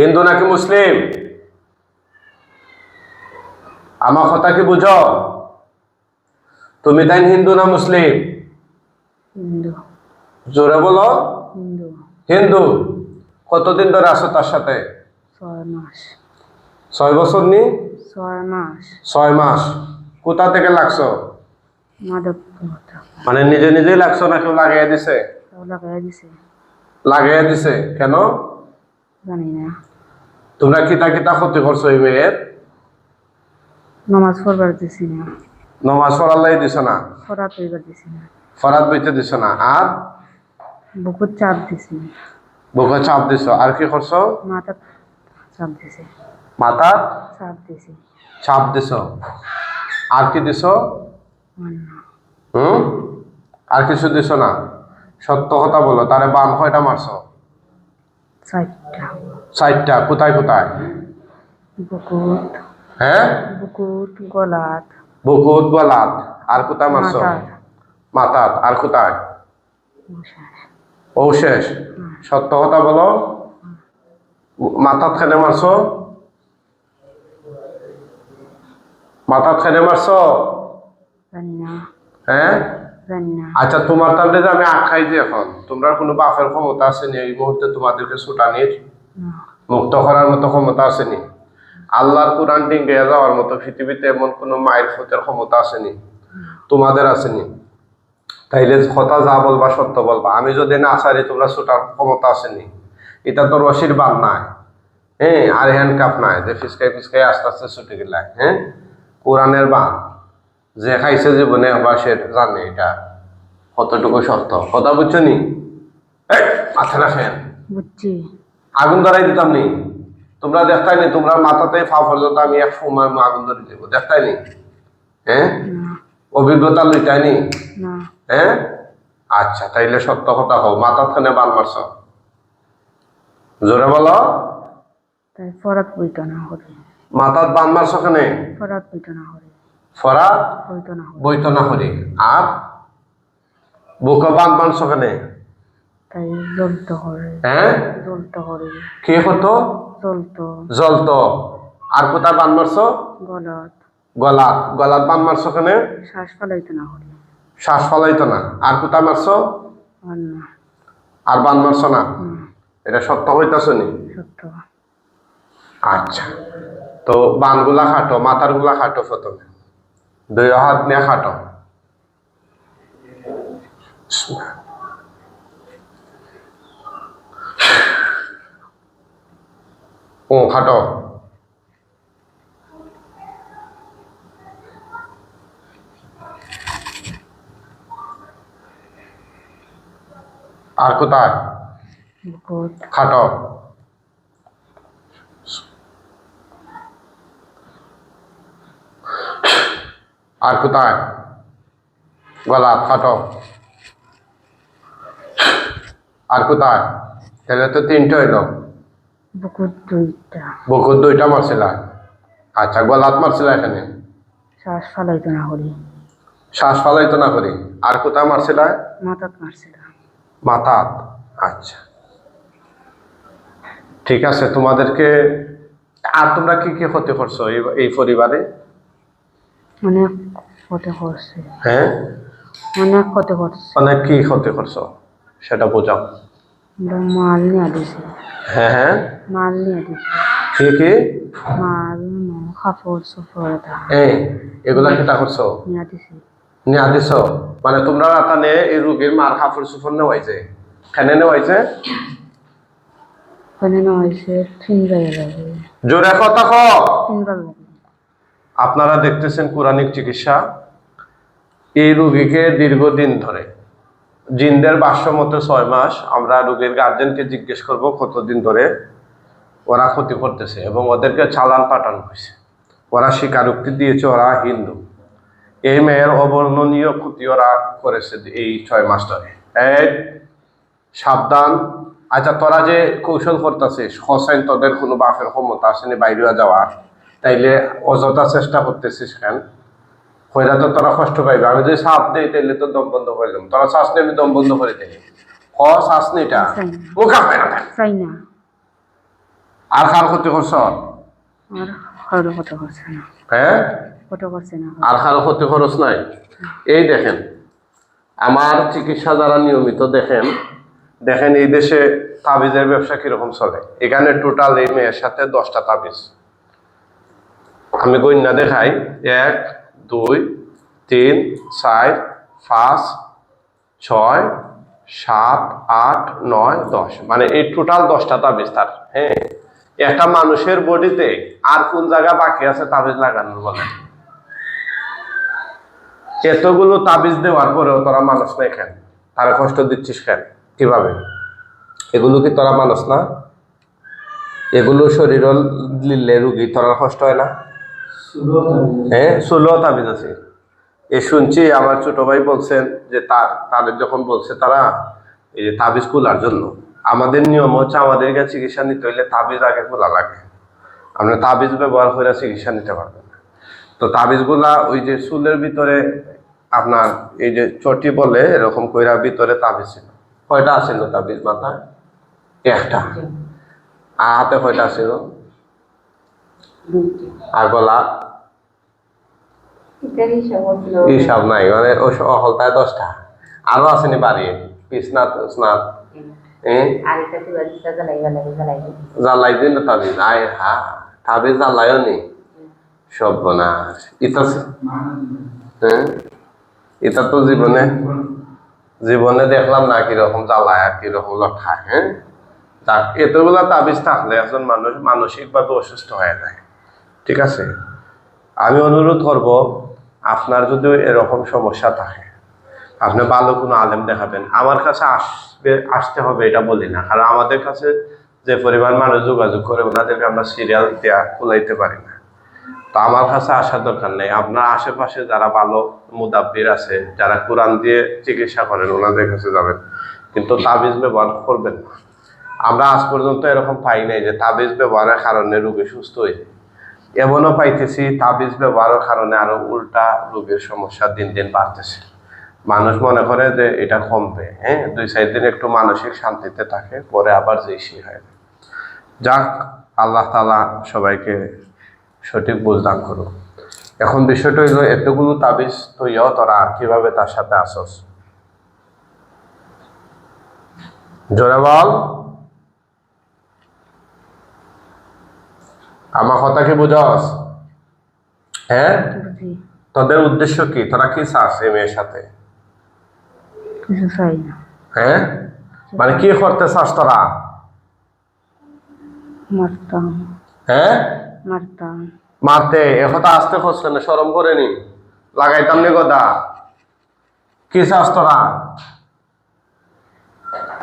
হিন্দু নাকি মুসলিম? আমার কথা কি বুঝো? তুমি তাই হিন্দু না মুসলিম? জোরে বলো। হিন্দু। কতদিন ধরে আছো তার সাথে? ছয় মাস। বছর নি? ছয় মাস। কোথা থেকে লাগছো? মানে নিজে নিজেই লাগছো না কেউ দিছে? লাগাই দিছে। লাগিয়ে দিছে। কেন? জানি না। তোমরা কিতা কিতা ক্ষতি করছ এই মেয়ের? নামাজ পড়বার দিছি না। নমাজ পড়াল্লাই দিছ না? ফরাত হইবার দিছি না। ফরাত বইতে দিছ না। আর? বুকুর চাপ দিছি চাপ দিছ। আর কি করছ? মাথা চাপ দিছি। মাথা চাপ দিছি। চাপ দিছ। আর কি দিছ? হুম? আর কিছু দিছ না? সত্য কথা বলো। তারে বান কয়টা মারছো? চারটা। চারটা কোথায় কোথায়? বুকুট। হ্যাঁ? বুকুট গলাত বুকুত গলাত আর কোথায় মারছো? মাথাত আর কোথায়? ও শেষ। সত্য কথা বলো। মাথাত খেলে মারছো? মাথাত খেলে মারছো? হ্যাঁ? আচ্ছা তোমার তাহলে আমি আখাই যে এখন তোমরা কোনো বাপের ক্ষমতা আসেনি এই মুহূর্তে তোমাদেরকে ছুটানির মুক্ত করার মতো ক্ষমতা আসেনি। আল্লাহর কোরআন ডিঙ্গে যাওয়ার মতো পৃথিবীতে এমন কোনো মায়ের ফুতের ক্ষমতা আসেনি, তোমাদের আসেনি। তাইলে কথা যা বলবা, সত্য বলবা। আমি যদি না আসারি তোমরা ছুটার ক্ষমতা আসেনি। এটা তো রশির বান নাই। হ্যাঁ আর হ্যান্ড কাপ নাই। যে ফিসকাই ফিসকাই আস্তে আস্তে ছুটে গেলাই হ্যাঁ কোরআনের বান। যে খাইছে জীবনে আবার সে জানে এটা। কতটুকু সত্য? কথা বুঝছ নি? মাথা রাখেন বুঝছি। আগুন ধরাই দিতাম নি তোমরা দেখতাই নেই তোমরা মাথাতে ফা পর্যন্ত আমি এক সময় আগুন ধরে দেবো দেখতাই নি। হ্যাঁ অভিজ্ঞতা লইতাই নি না। হ্যাঁ আচ্ছা তাইলে সত্য কথা হোক মাথা খানে বাল মারছ। জোরে বলো। তাই ফরাত বইতো না হরে। মাথাত বান মারছ খানে ফরাত বইতো না হরে। বইতো না আর? বুকে বান মারছ তাই হরে। হ্যাঁ জ্বলতো হরে কে হতো জ্বলতো। জলতো আর কোথায় বান মারছ? গলত। গলাত। গলাত বান মারছ খানে শ্বাস ফেলাইতো না হরে শ্বাস ফলাইতো না। আর কোথায় মারছ? আর বান মারছ না? এটা সত্য হইতাছ নি? সত্য। আচ্ছা। তো বানগুলা খাটো মাথারগুলা খাটো প্রথমে। দুই হাত নিয়ে খাটো। ও খাটো আর কোথায়? খাটো আর কোথায়? গলা খাটো আর কোথায়? তাহলে তো তিনটে হইল। বুকুট দুইটা। বুকুর দুইটা মারছিল? আচ্ছা গলাত মারছিল এখানে? শ্বাস ফেলাইতো না হরে শ্বাস ফালাইতো না করি? আর কোথায় মারছিল? মাথাত মারছিল। মাথাত? আচ্ছা। ঠিক আছে তোমাদেরকে আর তোমরা কি কি ক্ষতি করছ এই এই পরিবারে? অনেক ক্ষতি করছে। হ্যাঁ? অনেক ক্ষতি করছে। অনেক কি ক্ষতি করছ? সেটা বোঝাও। মাল নিয়ে দিছে হ্যাঁ হ্যাঁ। মাল নিয়ে দিছে কি কি? মাল কাপড় এগুলা কিতা করছ? নিয়ে দিছে নিয়ে দিছ মানে তোমরা রাতানে এই রোগীর মার কাপড় চোপড় নেওয়াইছে? কেনে নেওয়াইছে? ওখানে না হয়েছে ফিঙ্গার লাগে। জোরে কথা ক আপনারা দেখতেছেন কোরআনিক চিকিৎসা। এই রোগীকে দীর্ঘদিন ধরে জিনদের বাস্য মতো ছয় মাস আমরা রোগীর গার্জেনকে জিজ্ঞেস করব কতদিন ধরে ওরা ক্ষতি করতেছে এবং ওদেরকে চালান পাঠানো হয়েছে। ওরা স্বীকারোক্তি দিয়েছে, ওরা হিন্দু। এই মেয়ের অবর্ণনীয় ক্ষতি ওরা করেছে এই ছয় মাস ধরে। এক সাবধান। আচ্ছা তোরা যে কৌশল করতেছিস, হোসেন তোদের কোনো বাপের ক্ষমতা আসেনি বাইরে যাওয়ার? তাইলে অযথা চেষ্টা করতেছিস কেন? কইরা তো তোরা কষ্ট পাইবে। আমি যদি সাপ দেই তাইলে তো দম বন্ধ করে দিলাম তোরা শ্বাস আমি দম বন্ধ করে দিই ক শ্বাস নিটা? মুখা পায় না আর কার ক্ষতি করছ? হ্যাঁ আর কারও ক্ষতি খরচ নাই? এই দেখেন আমার চিকিৎসা যারা নিয়মিত দেখেন দেখেন এই দেশে তাবিজের ব্যবসা কীরকম চলে। এখানে টোটাল এই মেয়ের সাথে দশটা তাবিজ। আমি গণ্যা দেখাই এক দুই, তিন, চার, পাঁচ, ছয়, সাত, আট, নয়, দশ। মানে এই টোটাল দশটা তাবিজ তার হ্যাঁ? একটা মানুষের বডিতে আর কোন জায়গা বাকি আছে তাবিজ লাগানোর বলে? এতগুলো তাবিজ দেওয়ার পরেও তোরা মানুষ নাই কেন? তারা কষ্ট দিচ্ছিস কেন? কীভাবে? এগুলো কি তোরা মানুষ না? এগুলো শরীর লিলে রুগী, তোরা কষ্ট হয় না? হ্যাঁ ষোলো তাবিজ আছে এ শুনছি আমার ছোট ভাই বলছেন যে তাদের যখন বলছে তারা এই যে তাবিজ খোলার জন্য, আমাদের নিয়ম হচ্ছে আমাদেরকে চিকিৎসা নিতে হইলে তাবিজ আগে খোলা লাগে। আপনি তাবিজ ব্যবহার করে চিকিৎসা নিতে পারবেন তো তাবিজগুলা ওই যে চুলের ভিতরে আপনার এই যে চটি বলে এরকম কইরা ভিতরে তাবিজ ছিল। কয়টা আছিল তাবিজ মাথা একটা। হাতে কয়টা ছিল আর গলা হিসাব নাই মানে ওই অহলতায় দশটা। আরও আসেনি বাড়ি। পিসনাথ জ্বালাই দিন না তাবিজ। আয় হা। তাবিজ জ্বালাইও নি। সব বনাস। ইতা হ্যাঁ এটা তো জীবনে জীবনে দেখলাম না কীরকম জ্বালায় আর কীরকম লঠায় হ্যাঁ এতগুলা তাবিজ থাকলে একজন মানুষ মানসিকভাবে অসুস্থ হয়ে যায়। ঠিক আছে? আমি অনুরোধ করব, আপনার যদি এরকম সমস্যা থাকে, আপনি ভালো কোনো আলেম দেখাবেন। আমার কাছে আসবে, আসতে হবে এটা বলি না, কারণ আমাদের কাছে যে পরিমাণ মানুষ যোগাযোগ করে, ওনাদেরকে আমরা সিরিয়াল দেওয়া কুলাইতে পারি না। তো আমার কাছে আসার দরকার নেই। আপনার আশেপাশে যারা ভালো মুদাব্বির আছে, যারা কোরআন দিয়ে চিকিৎসা করেন, ওনাদের কাছে যাবেন। কিন্তু তাবিজ ব্যবহার করবেন না। আমরা আজ পর্যন্ত এরকম পাই নাই যে তাবিজ ব্যবহারের কারণে রোগী সুস্থ হয়ে যায় এমনও পাইতেছি, তাবিজ ব্যবহারের কারণে আরও উল্টা রোগের সমস্যা দিন দিন বাড়তেছে। মানুষ মনে করে যে এটা কমবে হ্যাঁ? দুই, চার দিন একটু মানসিক শান্তিতে থাকে, পরে আবার যে সেই হয়ে। যাক, আল্লাহ তালা সবাইকে সঠিক বুঝদান করুক। এখন বিষয়টা হইল, এতগুলো তাবিজ তৈও তোরা কীভাবে তার সাথে আসস জোরে বল। আমার কথা কি বুঝস? হ্যাঁ? তোদের উদ্দেশ্য কি? তোরা কি চাস এই মেয়ের সাথে? হ্যাঁ? মানে কি করতে চাস তোরা? হ্যাঁ? মারতে? একথা আসতে খসলে না সরম করে নি। লাগাইতাম নি গদা কি চাস তোরা?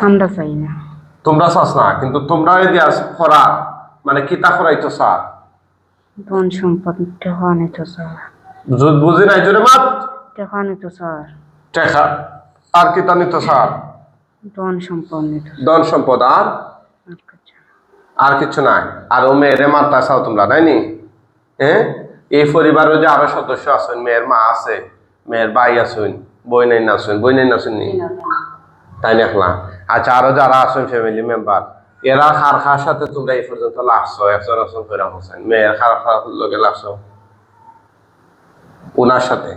আমরা চাই না। তোমরা চাস না কিন্তু তোমরা এই দিয়া খরা মানে কিতা খরাইতো চা ধন সম্পদ টেকা নিত স্যার। বুঝি নাই জোরে মাত টেকা নিত স্যার। টেকা আর কিতা নিত স্যার? ধন সম্পদ নিত ধন সম্পদ আর? আর কিছু না। নাই। আর ও মেয়েরে মারতা চাও তোমরা তাই নি? হ্যাঁ এই পরিবারে যে আরও সদস্য আছেন মেয়ের মা আছে মেয়ের ভাই আছেন বই নাই না আছেন বই নাই না আছেন নি? তাই দেখলাম আচ্ছা আরও যারা আছেন ফ্যামিলি মেম্বার এরা খার খার সাথে তোমরা এই পর্যন্ত লাগছো একজন একজন করে হোসেন মেয়ের খার খার লোকে লাগছো উনার সাথে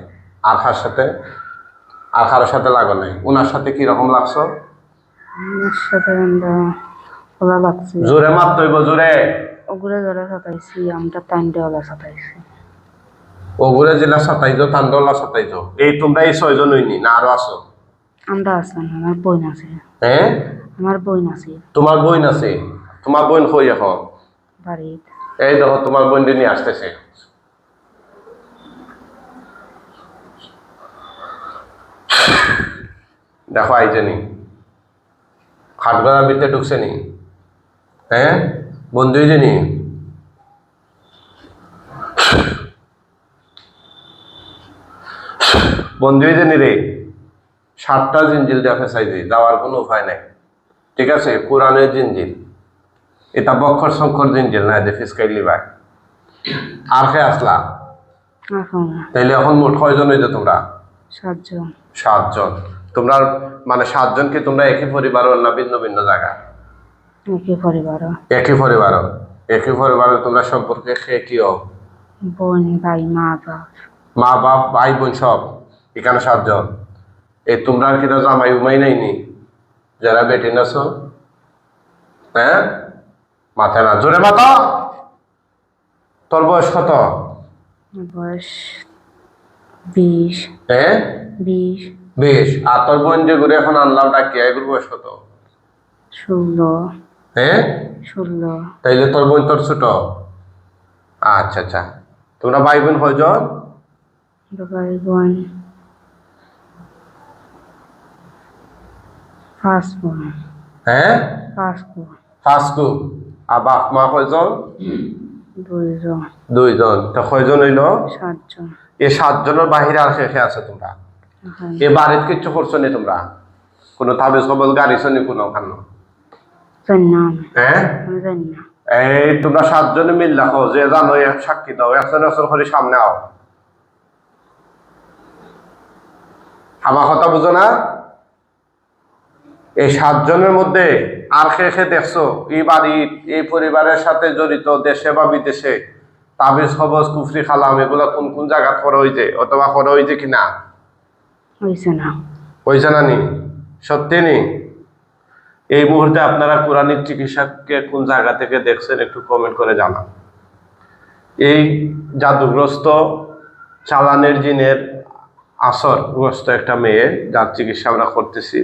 আর খার সাথে আর কারোর সাথে লাগো নাই। উনার সাথে কি রকম লাগছো জোরে মারতে হইব জোরে। ওগুলো যারা সাতাইছি আমরা টাইম সাতাইছি। ওগুলো জেলা সাতাইজো তান্ডলা সাতাইজো। এই তোমরা এই ছয়জন হইনি না আরও আছো? আমরা আছেন আমার বোন আছে। হ্যাঁ? আমার বোন আছে। তোমার বোন আছে? তোমার বোন কই এখন? বাড়িতে। এই দেখো তোমার বোন নিয়ে আসতেছে। দেখো আইছে নি। খাটগড়ার ভিতরে ঢুকছে নি। হ্যাঁ? বন্ধু হয়েছে নি? বন্ধু নি রে? সাতটা জিঞ্জিল দেওয়া ফেসাইছি যাওয়ার কোনো উপায় নাই। ঠিক আছে? কোরআনের জিঞ্জিল এটা বক্ষর শঙ্কর জিঞ্জিল না যে ফিসকাইলি ভাই আর কে আসলা তাইলে এখন মোট কয়জন হইছো তোমরা? সাতজন। সাতজন। তোমরা মানে সাতজন কি তোমরা একই পরিবার না ভিন্ন ভিন্ন জায়গা একই পরিবার একই পরিবার একই পরিবারে তোমরা সম্পর্কে খে কিও বোন ভাই মা বাপ। মা বাপ ভাই বোন সব। এখানে সাতজন। এই তোমরা কি জামাই উমাই নাইনি যারা বেটে নাছো হ্যাঁ? মাথায় না জোরে মাথা। তোর বয়স কত? বয়স বিশ। হ্যাঁ বিশ। বেশ। আর তোর বোন যে ঘুরে এখন আনলাম ডাকি এগুলো বয়স কত? ষোলো। হ্যাঁ ষোলো। তাইলে তোর বোন তোর ছোট? আচ্ছা আচ্ছা। তোমরা ভাই বোন কয়জন? ভাই বোন পাঁচ হ্যাঁ পাঁচ বোন আর বাপ মা কয়জন? দুইজন। দুইজন। তা কয়জন হইল? সাতজন। এই সাতজনের বাহিরে আর শেষে আছে তোমরা? এ বাড়িতে কিচ্ছু করছ নি তোমরা? কোনো তাবিজ কবল গাড়ি শনি কোনো খানো জানি না আমি হ্যাঁ এই তোমরা সাতজনে মিল রাখো যে জানো সাক্ষী দাও একজন একজন করে সামনে আও। আমার কথা বুঝো না? এই সাতজনের মধ্যে আর খে খে দেখছ? এই বাড়ির এই পরিবারের সাথে জড়িত দেশে বা বিদেশে। তাবিজ খবজ কুফরি খালাম এগুলো কোন কোন জায়গা করা হয়েছে অথবা করা হয়েছে কিনা হয়েছে না। হয়েছে না নি? সত্যি নি? এই মুহূর্তে আপনারা কোরআনিক চিকিৎসককে কোন জায়গা থেকে দেখছেন একটু কমেন্ট করে জানান। এই জাদুগ্রস্ত চালানের জিনের আসরগ্রস্ত একটা মেয়ে যার চিকিৎসা আমরা করতেছি।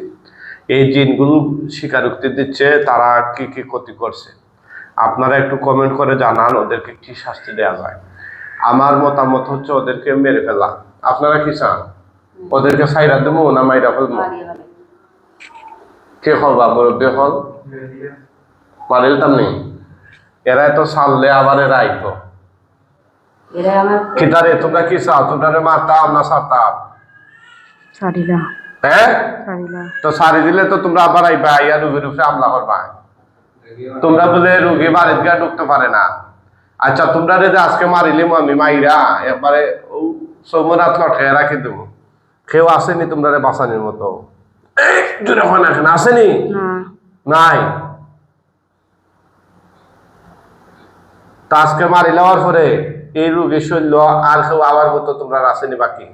এই জিনগুলো স্বীকারোক্তি দিচ্ছে তারা কি কি ক্ষতি করছে। আপনারা একটু কমেন্ট করে জানান ওদেরকে কি শাস্তি দেওয়া যায়। আমার মতামত হচ্ছে ওদেরকে মেরে ফেলা। আপনারা কি চান? ওদেরকে সাইরা দেবো না মাইরা ফেলব? কে হল বা মুরব্বী হল মারিল নেই এরা তো সারলে আবার এরা আইতো। এরা আমার কিতারে তোমরা কি চাও? তোমরা মারতাম না সারতাম? সারিলা হ্যাঁ? তো সারি দিলে তো তোমরা আবার আইবা ইয়া রুগীর উপরে হামলা করবা। তোমরা বলে রুগী বাড়িতে গিয়ে ঢুকতে পারে না। আচ্ছা তোমরা রে যে আজকে মারিলিম আমি মাইরা একবারে সৌমরাত লটকে রাখি দেবো। কেউ আসেনি তোমরা রে বাঁচানির মতো। জোরে হয় না কেন আসেনি? নাই। তা আজকে মারি লওয়ার পরে এই রোগী শৈল্য আর কেউ আবার মতো তোমরা আসেনি বাকি?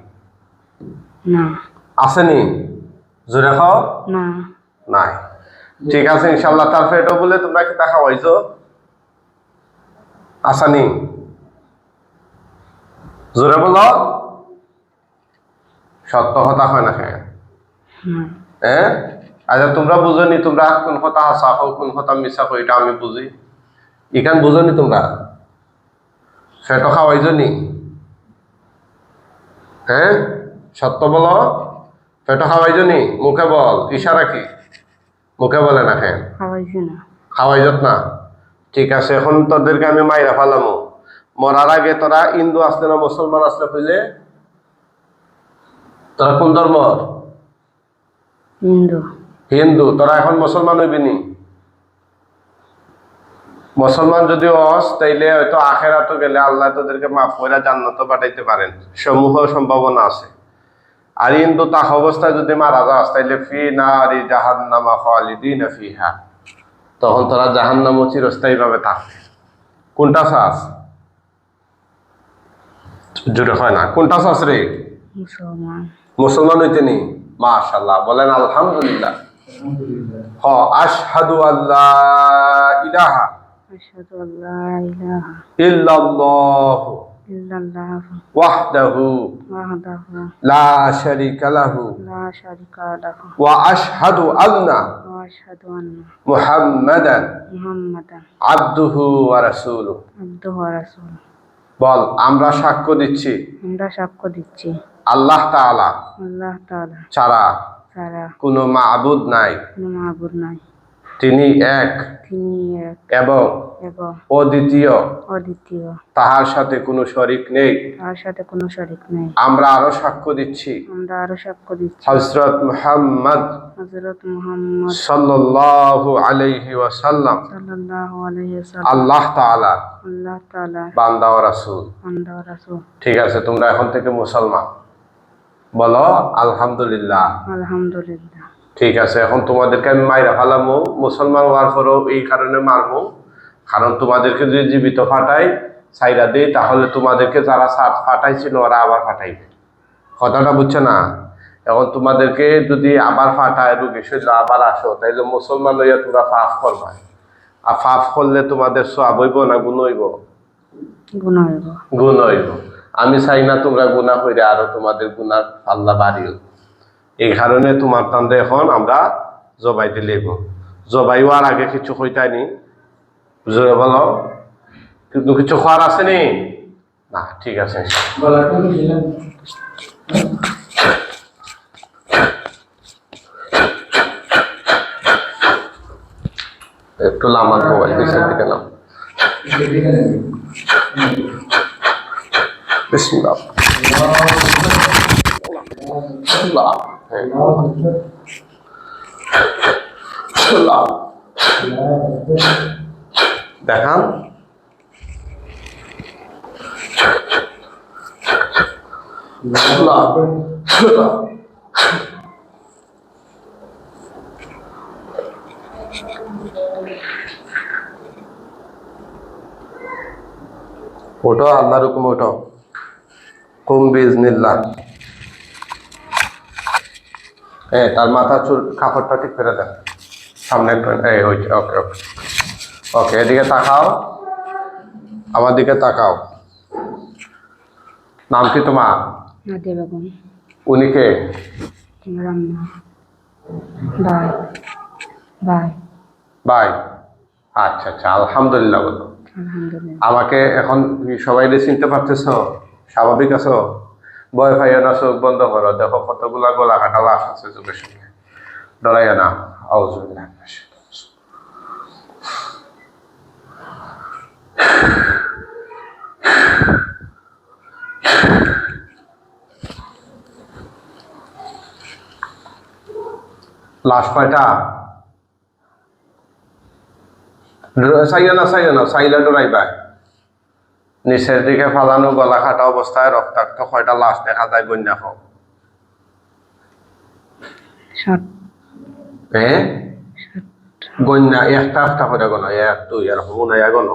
না। আসেনি? জোরে খাও? না। নাই। ঠিক আছে ইনশাল্লাহ তারপরে এটা বলে তোমরা কি তা খাওয়াইছো আসানি। জোরে বলো। সত্য কথা হয় না হ্যাঁ না। হ্যাঁ আচ্ছা তোমরা বুঝনি তোমরা কোন কথা হাসা হও কোন কথা মিশা হও এটা আমি বুঝি। ইখান বুঝনি তোমরা? সেটা খাওয়াইজনি? হ্যাঁ সত্য বলো। পেটো খাওয়াইজনি মুখে বল ইশারা কি? মুখে বলে না খাওয়াইছে না না। ঠিক আছে এখন তোদেরকে আমি মাইরা ফালামো। মরার আগে তোরা হিন্দু আসলে না মুসলমান আসলে তোরা কোন ধর্মর হিন্দু হিন্দু। তোরা এখন মুসলমান হইবি নি? মুসলমান যদি অস তাইলে হয়তো আখেরাত গেলে আল্লাহ তোদেরকে মাফ করে জান্নাত পাঠাইতে পারেন। সমূহ সম্ভাবনা আছে। আর হিন্দু তাক অবস্থায় যদি মারা যাস তাইলে ফি না নারি জাহান্নামা খালিদিন ফিহা। তখন তোরা জাহান্নাম চিরস্থায়ী ভাবে থাকবে। কোনটা চাস জুড়ে হয় না কোনটা চাস রে? মুসলমান। হইতে নি মাশাল্লাহ বলেন আলহামদুলিল্লাহ। হ আশহাদু আল্লাহ ইলাহা আশহাদু আল্লা ইলাহা। ইল্লাল্লাহু। বল আমরা সাক্ষ্য দিচ্ছি। আমরা সাক্ষ্য দিচ্ছি। আল্লাহ তাআলা আল্লাহ তাআলা ছাড়া ছাড়া কোনো মাবুদ নাই। কোনো মাবুদ নাই। তিনি এক তিনি এক এবং এবং অদ্বিতীয়। অদ্বিতীয়। তাহার সাথে কোনো শরিক নেই। তার সাথে কোনো শরিক নেই। আমরা আরও সাক্ষ্য দিচ্ছি। আমরা আরও সাক্ষ্য দিচ্ছি। হজরত মুহাম্মদ হযরত মুহাম্মদ সাল্লাল্লাহু আলাইহি ওয়াসাল্লাম। সাল্লাল্লাহু আলাইহি ওয়াসাল্লাম। আল্লাহ তাআলা। আল্লাহ তাআলা। বান্দা ও রাসূল। বান্দা ও রাসূল। ঠিক আছে তোমরা এখন থেকে মুসলমান। বলো আলহামদুলিল্লাহ। আলহামদুলিল্লাহ। ঠিক আছে এখন তোমাদেরকে আমি মাইরা ফালামো মুসলমান হওয়ার পরও এই কারণে মারবো। কারণ তোমাদেরকে যদি জীবিত ফাটাই সাইরা দিই তাহলে তোমাদেরকে যারা সাত ফাটাইছিল ওরা আবার ফাটাইবে। কথাটা বুঝছ না? এখন তোমাদেরকে যদি আবার ফাটায় রুগী শরীর আবার আসো তাইলে মুসলমান হইয়া তোমরা ফাফ করবা। আর ফাফ করলে তোমাদের সব হইব না গুণ হইব? গুণ হইব। গুণ হইব। আমি চাই না তোমরা গুণা হইলে আরও তোমাদের গুণার পাল্লা বাড়িও। এই কারণে তোমার তান্দে এখন আমরা জবাই দিলেইব জবাই হওয়ার আগে কিছু হইতানি বুঝলে বলো কিন্তু কিছু খাওয়ার আছে নি? না ঠিক আছে। একটু লামার মোবাইল পিছনের দিকে বিসমিল্লাহ। হ্যাঁ। আল্লাহ দেখান আল্লাহ আল্লাহ ওঠো আল্লাহর হুকুম ওঠো বিজনিল্লাহ হ্যাঁ তার মাথা চুল কাপড়টা ঠিক ফেলে দেন। সামনে এই ওইটা ওকে ওকে। ওকে এদিকে তাকাও। আমার দিকে তাকাও। নাম কি তোমার? উনি কে? বাই। বাই। বাই। আচ্ছা আচ্ছা আলহামদুলিল্লাহ বলো। আমাকে এখন সবাই চিনতে পারতেছ? স্বাভাবিক আছো? ভয় পাইও না, চোখ বন্ধ করো। দেখো, কতগুলা গলা কাটা লাশ আছে চোখের সঙ্গে ডরাইও না। লাশ কয়টা? চাইও না চাইও না, চাইলে ডরাইবা। নিচের দিকে ফালানো গলা কাটা অবস্থায় রক্তাক্ত কয়টা লাশ দেখা যায় গন্যা হোক? হ্যাঁ গন্যা একটা একটা করে গণ এক দুই এরকম উনাইয়া গণ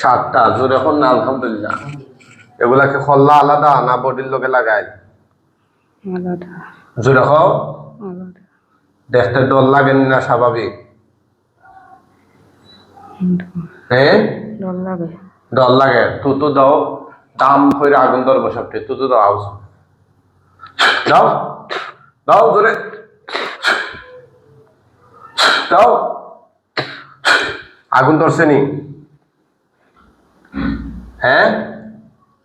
সাতটা। জোর এখন না আলহামদুলিল্লাহ। এগুলাকে খল্লা আলাদা না বডির লোকে আলাদা। জোরে দেখতে ডর লাগেন না স্বাভাবিক? হ্যাঁ ডর লাগে। ডর লাগে। তুতু দাও। দাম হইরে আগুন ধরবো সবটি। তুতু দাও আউস দাও। দাও ধরে। দাও। আগুন ধরছে নি? হ্যাঁ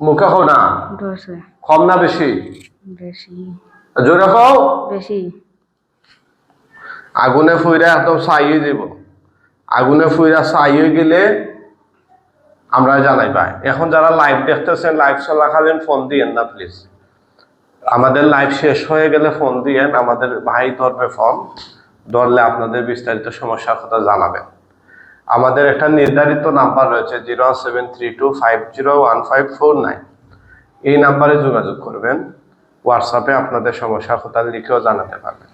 মুখে হো না? কম না বেশি? বেশি। জোরে খাও। বেশি। আগুনে ফুইরা একদম ছাইয়ে দিব আগুনে ফুইরা ছাইয়ে গেলে আমরা জানাই পাই এখন যারা লাইভ দেখতেছেন লাইভ চলাকালীন ফোন দিয়েন না প্লিজ আমাদের লাইভ শেষ হয়ে গেলে ফোন দিয়েন, আমাদের ভাই ধরবে ফোন ধরলে আপনাদের বিস্তারিত সমস্যার কথা জানাবেন। আমাদের একটা নির্ধারিত নাম্বার রয়েছে zero seven three two five zero one five four nine এই নাম্বারে যোগাযোগ করবেন হোয়াটসঅ্যাপে আপনাদের সমস্যার কথা লিখেও জানাতে পারবেন।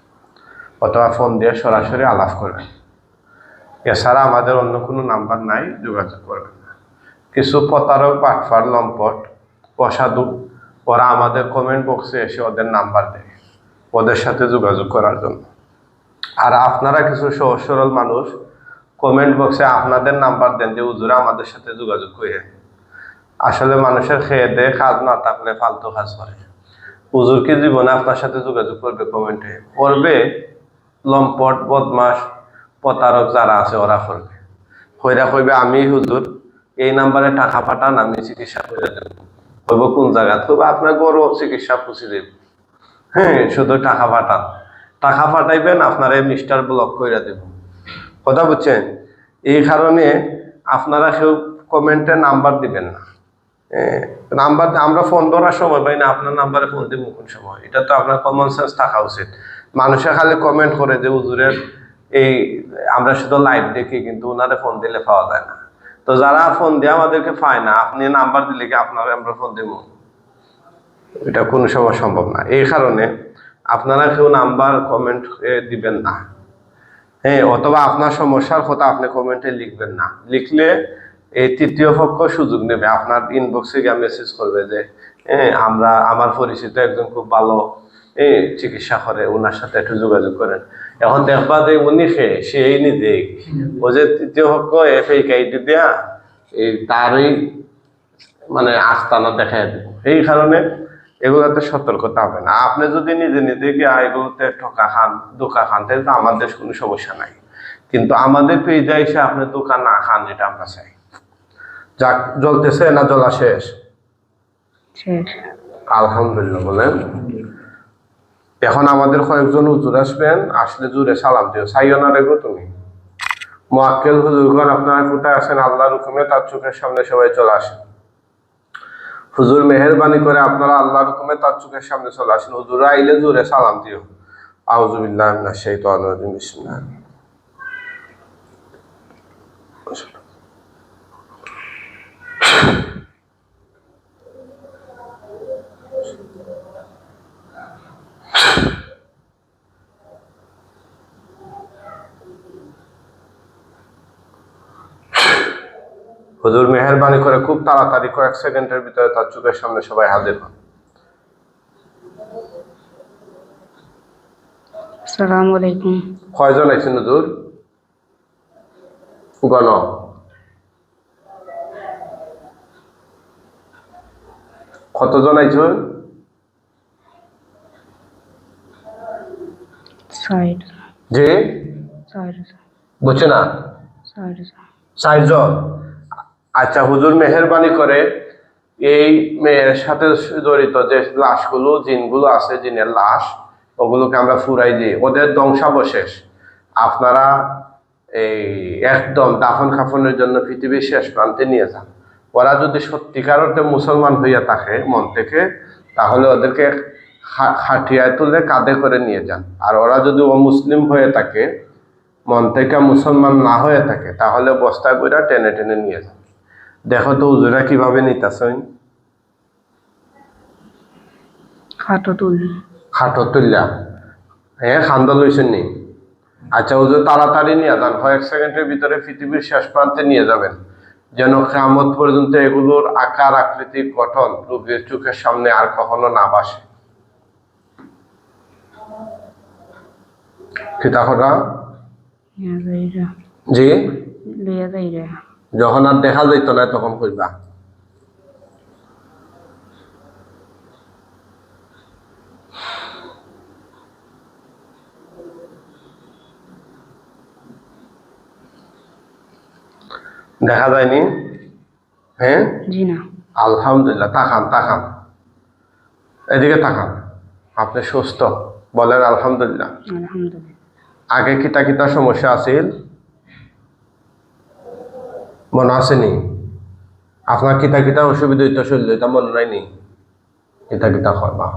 অথবা ফোন দিয়ে সরাসরি আলাপ করবেন। এছাড়া আমাদের অন্য কোনো নাম্বার নাই, যোগাযোগ করবেন না। কিছু প্রতারক পাটফার লম্পট, অসাধু, ওরা আমাদের কমেন্ট বক্সে এসে ওদের নাম্বার দেয়, ওদের সাথে যোগাযোগ করার জন্য। আর আপনারা কিছু সহজ সরল মানুষ কমেন্ট বক্সে আপনাদের নাম্বার দেন যে উজুরা আমাদের সাথে যোগাযোগ করে আসলে মানুষের খেয়ে দেয়ে কাজ না থাকলে ফালতু কাজ করে। হুজুর কি জীবনে আপনার সাথে যোগাযোগ করবে কমেন্টে করবে, লম্পট বদমাস প্রতারক যারা আছে ওরা করবে। হইরা কইবে, আমি হুজুর, এই নাম্বারে টাকা পাঠান, আমি চিকিৎসা করে দেব। কইব, কোন জায়গা কইব, আপনার গরু চিকিৎসা পুষি দেব। হ্যাঁ শুধু টাকা পাঠান। টাকা পাঠাইবেন, আপনারা মিস্টার ব্লক করে দেব। কথা বুঝছেন? এই কারণে আপনারা কেউ কমেন্টে নাম্বার দিবেন না। নাম্বার আমরা ফোন ধরার সময় পাই না, আপনার নাম্বারে ফোন দিব কোন সময়? এটা তো আপনার কমন সেন্স থাকা উচিত। মানুষে খালি কমেন্ট করে যে, হুজুরের এই, আমরা শুধু লাইভ দেখি, কিন্তু ওনারে ফোন দিলে পাওয়া যায় না। তো যারা ফোন দিয়ে, আমাদেরকে পায় না। আপনি নাম্বার দিলে কি আপনার, আমরা ফোন দিব? এটা কোনো সময় সম্ভব না। এই কারণে আপনারা কেউ নাম্বার কমেন্ট দিবেন না। হ্যাঁ অথবা আপনার সমস্যার কথা আপনি কমেন্টে লিখবেন না। লিখলে এই তৃতীয় পক্ষ সুযোগ নেবে। আপনার ইনবক্সে গিয়ে মেসেজ করবে যে হ্যাঁ আমরা, আমার পরিচিত একজন খুব ভালো চিকিৎসা করে, ওনার সাথে একটু যোগাযোগ করেন। এখন দেখবা যে উনি সে সেই নিজেই ও যে তৃতীয় পক্ষ এফ এই কাইটি দেয়া এই তারই মানে আস্তানা দেখা দেবে। এই কারণে এগুলোতে সতর্কতা হবে না। আপনি যদি নিজে নিজে গিয়ে এগুলোতে ঠকা খান ধোকা খান তাহলে তো আমাদের কোনো সমস্যা নাই। কিন্তু আমাদের পেজে এসে আপনি ধোকা না খান এটা আমরা চাই। যাক জ্বলতেছে না জ্বলা শেষ? শেষ। আলহামদুলিল্লাহ বলেন। এখন আমাদের কয়েকজন হুজুর আসবেন, আসলে জুড়ে সালাম দিও। সাইও না রেগো তুমি। মোয়াক্কেল হুজুরগণ, আপনারা কোথায় আসেন আল্লাহর হুকুমে তার চোখের সামনে সবাই চলে আসেন। হুজুর মেহরবানি করে আপনারা আল্লাহর হুকুমে তার চোখের সামনে চলে আসেন। হুজুর আইলে জুড়ে সালাম দিও। আউজুবিল্লাহ তো রাজিম। বিসমিল্লাহ। হুজুর মেহরবানি করে খুব তাড়াতাড়ি কয়েক সেকেন্ডের ভিতরে তার চোখের সামনে সবাই হাজির হন। আসসালামু আলাইকুম। কয়জন আছেন হুজুর? গণ। কতজন আইছেন সাইড যে বুঝছে না। চারজন। আচ্ছা হুজুর মেহরবানি করে এই মেয়ের সাথে জড়িত যে লাশগুলো, জিনগুলো আছে, জিনের লাশ, ওগুলোকে আমরা ফুরাই দিই। ওদের ধ্বংসাবশেষ। আপনারা এই একদম দাফন খাফনের জন্য পৃথিবীর শেষ প্রান্তে নিয়ে যান। ওরা যদি সত্যিকার অর্থে মুসলমান হইয়া থাকে মন থেকে, তাহলে ওদেরকে খাটিয়ায় তুলে কাঁধে করে নিয়ে যান। আর ওরা যদি ও মুসলিম হয়ে থাকে, মন থেকে মুসলমান না হয়ে থাকে, তাহলে বস্তায় বইরা টেনে টেনে নিয়ে যান। দেখো তো হুজুরা কীভাবে নিতেছেন? খাটো তুলি খাটো তুললা। হ্যাঁ খান্দা লইছেন নি? আচ্ছা হুজুর তাড়াতাড়ি নিয়ে যান। কয়েক সেকেন্ডের ভিতরে পৃথিবীর শেষ প্রান্তে নিয়ে যাবেন। যেন পর্যন্ত এগুলোর আকার আকৃতি গঠন রোগীর চোখের সামনে আর কখনো না বাসে জি? লইয়া যাইরা। যখন আর দেখা যাইতো না তখন কইবা। দেখা যায়নি? হ্যাঁ জি না। আলহামদুলিল্লাহ তাকান তাকান। এদিকে তাকান। আপনি সুস্থ বলেন আলহামদুলিল্লাহ। আলহামদুলিল্লাহ। আগে কিতা কিতা সমস্যা আছিল? মনে আসেনি। আপনার কিতা কিতা অসুবিধা হইতো শরীর এটা মনে নাইনি কিতা কিতা হয় বা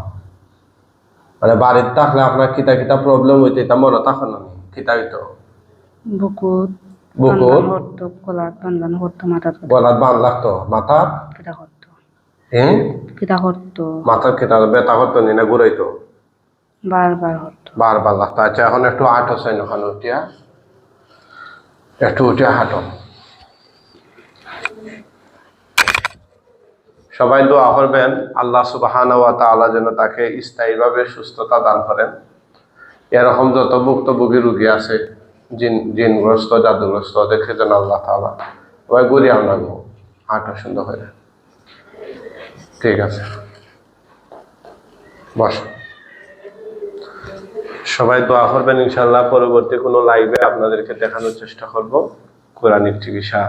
মানে বাড়িতে থাকলে আপনার কিতা কিতা প্রবলেম হইতো এটা মনে থাকে না? কিতা হইতো বুকুত? বুকুত? গলাত হতো মাথাত বান লাগতো। মাথা কিতা করতো হ্যাঁ কিতা করতো মাথার কিতা ব্যথা নি না ঘুরাইতো? বারবার হতো বারবার লাগতো। আচ্ছা এখন একটু আট আছে ওখানে উঠিয়া। একটু উঠিয়া হাঁটো। সবাই দোয়া করবেন, আল্লাহ সুবাহানা ওয়া তাআলা যেন তাকে স্থায়ীভাবে সুস্থতা দান করেন। এরকম যত ভুক্তভোগী রুগী আছে, জিন, জিনগ্রস্ত, জাদুগ্রস্ত, দেখে যেন আল্লাহ তাআলা সবাই ঘুরিয়ে আমরা গো, হাঁটো সুন্দর করে ঠিক আছে। বস। সবাই দোয়া করবেন ইনশাল্লাহ পরবর্তী কোনো লাইভে আপনাদেরকে দেখানোর চেষ্টা করব। কোরআনিক চিকিৎসা